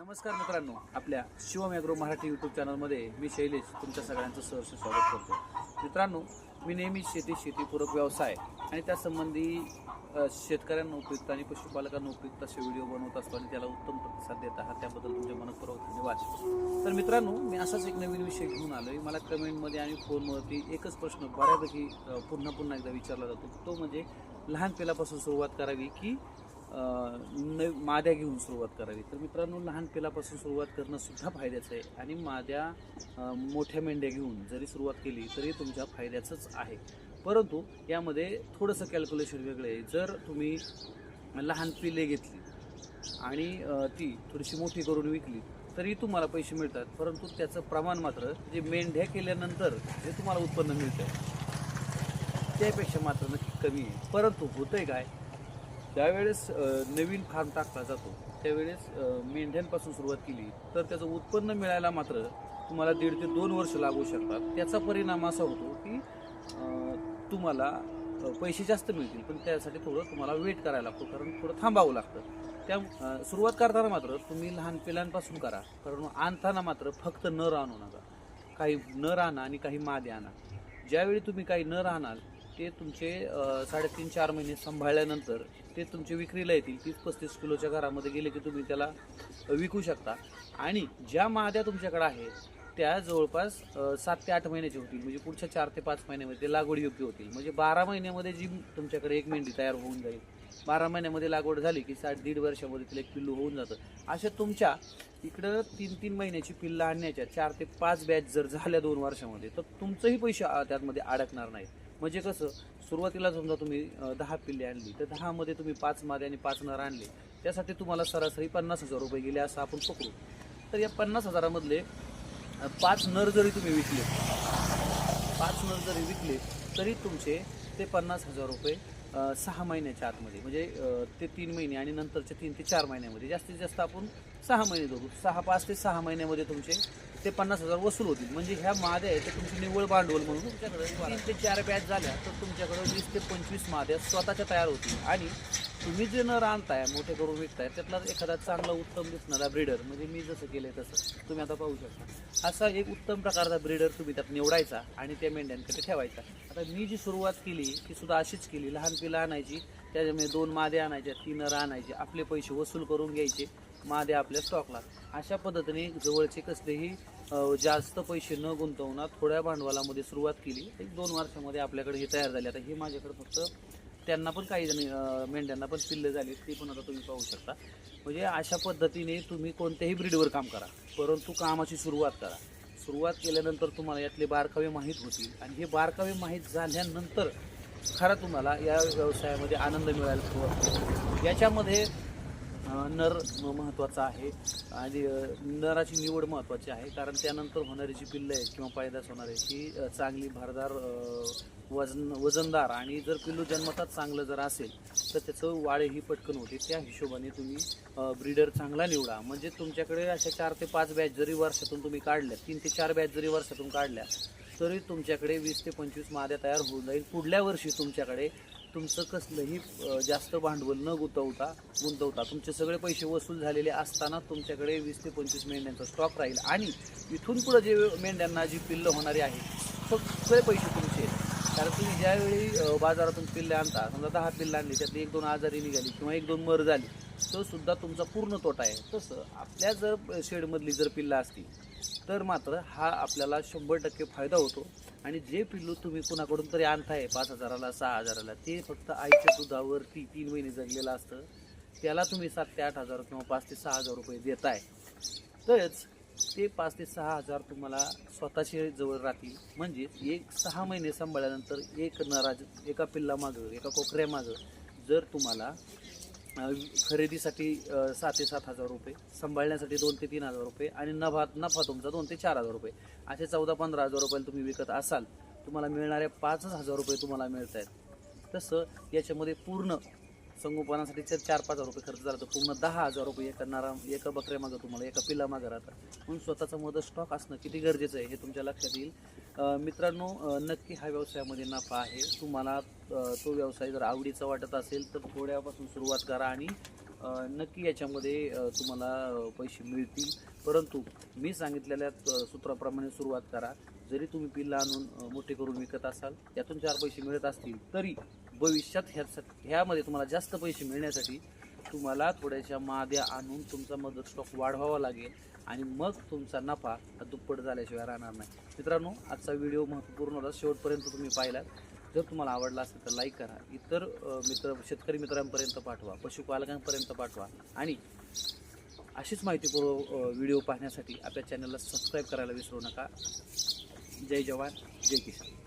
नमस्कार मित्रांनो आपल्या शिवम ॲग्रो मराठी यूट्यूब चॅनलमध्ये मी शैलेश तुमच्या सगळ्यांचं सहर्ष स्वागत करतो. मित्रांनो मी नेहमी शेती शेतीपूरक व्यवसाय आणि त्यासंबंधी शेतकऱ्यांना उपयुक्त आणि पशुपालकांना उपयुक्त असे व्हिडिओ बनवत असतो आणि त्याला उत्तम प्रतिसाद देत आहात त्याबद्दल तुमचे मनपूर्वक धन्यवाद. तर मित्रांनो मी असाच एक नवीन विषय घेऊन आलो आहे मला कमेंटमध्ये आणि फोनवरती एकच प्रश्न बऱ्यापैकी पुन्हा पुन्हा एकदा विचारला जातो. तो म्हणजे लहान पिलापासून सुरुवात करावी की न माद्या घेऊन सुरुवात करावी. तर मित्रांनो लहान पिलापासून सुरुवात करणं सुद्धा फायद्याचं आहे. आणि माद्या मोठ्या मेंढ्या घेऊन जरी सुरुवात केली तरी तुमच्या फायद्याचंच आहे. परंतु यामध्ये थोडंसं कॅल्क्युलेशन वेगळं आहे. जर तुम्ही लहान पिले घेतली आणि ती थोडीशी मोठी करून विकली तरी तुम्हाला पैसे मिळतात. परंतु त्याचं प्रमाण मात्र जे मेंढ्या केल्यानंतर जे तुम्हाला उत्पन्न मिळतं त्यापेक्षा मात्र नक्की कमी आहे. परंतु होतंय काय? ज्यावेळेस नवीन फार्म टाकला जातो त्यावेळेस मेंढ्यांपासून सुरुवात केली. तर त्याचं उत्पन्न मिळायला मात्र तुम्हाला दीड ते दोन वर्ष लागू शकतात. त्याचा परिणाम असा होतो की तुम्हाला पैसे जास्त मिळतील पण त्यासाठी थोडं तुम्हाला वेट करायला लागतो कारण थोडं थांबावं लागतं. त्या सुरुवात करताना मात्र तुम्ही लहान पिलांपासून करा कारण आणताना मात्र फक्त न राहणू नका. काही नर आणा आणि काही मादे आणा. ज्यावेळी तुम्ही काही न राहणार ते तुमचे साडेतीन चार महिने सांभाळल्यानंतर ते तुमचे विक्रीला येतील. तीस पस्तीस किलोच्या घरामध्ये गेले की तुम्ही त्याला विकू शकता. आणि ज्या माद्या तुमच्याकडे आहेत त्या जवळपास सात ते आठ महिन्याचे होतील. म्हणजे पुढच्या चार ते पाच महिन्यामध्ये ते लागवड योग्य होतील. म्हणजे बारा महिन्यामध्ये जी तुमच्याकडे एक मेंढी तयार होऊन जाईल बारा महिन्यामध्ये लागवड झाली की साठ दीड वर्षामध्ये तिला एक पिल्लू होऊन जातं. अशा तुमच्या इकडं तीन तीन महिन्याची पिल्लं आणण्याच्या चार ते पाच बॅच जर झाल्या दोन वर्षामध्ये तर तुमचंही पैसे त्यातमध्ये त्यामध्ये अडकणार नाहीत. म्हणजे कसं सुरुवातीला समजा तुम्ही दहा पिल्ले आणली तर दहामध्ये तुम्ही पाच मादे आणि पाच नर आणले. त्यासाठी तुम्हाला सरासरी पन्नास हजार रुपये गेले असं आपण पकडू. तर या पन्नास हजारामधले पाच नर जरी तुम्ही विकले पाच नर जरी विकले तरी तुमचे ते पन्नास हजार रुपये सहा महिन्याच्या आतमध्ये म्हणजे ते तीन महिने आणि नंतरचे तीन ते चार महिन्यामध्ये जास्तीत जास्त आपण सहा महिने धरू. सहा पाच ते सहा महिन्यामध्ये तुमचे ते पन्नास हजार वसूल होतील. म्हणजे ह्या माद्या आहेत ते तुमची निव्वळ भांडवल म्हणून तुमच्याकडे तीन ते चार बॅच झाल्या तर तुमच्याकडे वीस ते पंचवीस माद्या स्वतःच्या तयार होतील. आणि तुम्ही जे न आणताय मोठे करून विकताय त्यातला एखादा चांगला उत्तम दिसणारा ब्रीडर म्हणजे मी जसं केलंय तसं तुम्ही आता पाहू शकता. असा एक उत्तम प्रकारचा ब्रीडर तुम्ही त्यात निवडायचा आणि त्या मेंढ्यांकडे ठेवायचा. आता मी जी सुरुवात केली ती सुद्धा अशीच केली. लहान पिलं आणायची त्याच्यामध्ये दोन मादे आणायच्या तीन नर आणायचे आपले पैसे वसूल करून घ्यायचे. मादे आपल्या स्टॉकला अशा पद्धतीने जवळचे कसलेही जास्त पैसे न गुंतवणार थोड्या भांडवलामध्ये सुरुवात केली. एक दोन वर्षामध्ये आपल्याकडे हे तयार झाले. आता हे माझ्याकडे फक्त त्यांना पण काही जण मेंढ्यांना पण पिल्लं झाली ती पण आता तुम्ही पाहू शकता. म्हणजे अशा पद्धतीने तुम्ही कोणत्याही ब्रीडवर काम करा. परंतु कामाची सुरुवात करा. सुरुवात केल्यानंतर तुम्हाला यातले बारकावे माहीत होतील. आणि हे बारकावे माहीत झाल्यानंतर खरा तुम्हाला या व्यवसायामध्ये आनंद मिळायला सुरुवात याच्यामध्ये नर महत्त्वाचा आहे आणि नराची निवड महत्त्वाची आहे. कारण त्यानंतर होणारी जी पिल्लं आहे किंवा पायदास होणार आहे ती चांगली भारदार वजन वजनदार आणि जर पिल्लू जन्मतात चांगलं जर असेल तर त्याचं वाळे ही पटकन होते. त्या हिशोबाने तुम्ही ब्रीडर चांगला निवडा. म्हणजे तुमच्याकडे अशा चार ते पाच बॅच जरी वर्षातून तुम्ही काढल्या तीन ते चार बॅच जरी वर्षातून काढल्या तरी तुमच्याकडे वीस ते पंचवीस माद्या तयार होऊन जाईल. पुढल्या वर्षी तुमच्याकडे तुमचं कसलंही जास्त भांडवल न गुंतवता गुंतवता तुमचे सगळे पैसे वसूल झालेले असताना तुमच्याकडे वीस ते पंचवीस मेंढ्यांचा स्टॉक राहील. आणि इथून पुढं जे मेंढ्यांना जी पिल्लं होणारी आहे सगळे पैसे तुम्ही कारण तुम्ही ज्यावेळी बाजारातून पिल्ले आणता समजा दहा पिल्ले आणली त्यातली एक दोन आजारी निघाली किंवा एक दोन मर झाली तो सुद्धा तुमचा पूर्ण तोटा आहे. तसं आपल्या जर शेडमधली जर पिल्लं असतील तर मात्र हा आपल्याला शंभर टक्के फायदा होतो. आणि जे पिल्लू तुम्ही कुणाकडून तरी आणताय पाच हजाराला सहा हजाराला ते फक्त आईच्या दुधावरती तीन महिने जगलेलं असतं. त्याला तुम्ही सात ते आठ हजार किंवा पाच ते सहा हजार रुपये देताय. तरच ते पाच ते सहा हजार तुम्हाला स्वतःचे जवळ राहतील. म्हणजे एक सहा महिने सांभाळल्यानंतर एक नराज एका पिल्लामागं एका कोकऱ्यामागं जर तुम्हाला खरेदीसाठी सात ते सात हजार रुपये सांभाळण्यासाठी दोन ते तीन हजार रुपये आणि नफा नफा तुमचा दोन ते चार हजार रुपये. असे चौदा पंधरा हजार रुपयाला तुम्ही विकत असाल तुम्हाला मिळणारे पाचच हजार रुपये तुम्हाला मिळत आहेत तसं याच्यामध्ये पूर्ण संगोपनासाठी जर चार पाच हजार रुपये खर्च झाला तर पूर्ण दहा हजार रुपये एका नारा एका बकऱ्यामागं तुम्हाला एका पिल्लामागं राहतात. म्हणून स्वतःचा मदत स्टॉक असणं किती गरजेचं आहे हे तुमच्या लक्षात येईल. मित्रांनो नक्की हा व्यवसायामध्ये नफा आहे. तुम्हाला तो व्यवसाय जर आवडीचा वाटत असेल तर थोड्यापासून सुरुवात करा आणि नक्की याच्यामध्ये तुम्हाला पैसे मिळतील. परंतु मी सांगितलेल्या सूत्राप्रमाणे सुरुवात करा. जरी तुम्ही पिल्ला आणून मोठे करून विकत असाल त्यातून चार पैसे मिळत असतील तरी भविष्यात ह्या ह्यामध्ये तुम्हाला जास्त पैसे मिळण्यासाठी तुम्हाला थोड्याशा माद्या आणून तुमचा मदत स्टॉक वाढवावा लागेल आणि मग तुमचा नफा हा दुप्पट झाल्याशिवाय राहणार नाही. मित्रांनो आजचा व्हिडिओ महत्त्वपूर्ण होता. शेवटपर्यंत तुम्ही पाहिलात. जर तुम्हाला आवडला असेल तर लाईक करा. इतर मित्र शेतकरी मित्रांपर्यंत पाठवा. पशुपालकांपर्यंत पाठवा. आणि अशीच माहितीपूर्व व्हिडिओ पाहण्यासाठी आपल्या चॅनलला सबस्क्राईब करायला विसरू नका. जय जवान. जय किसान.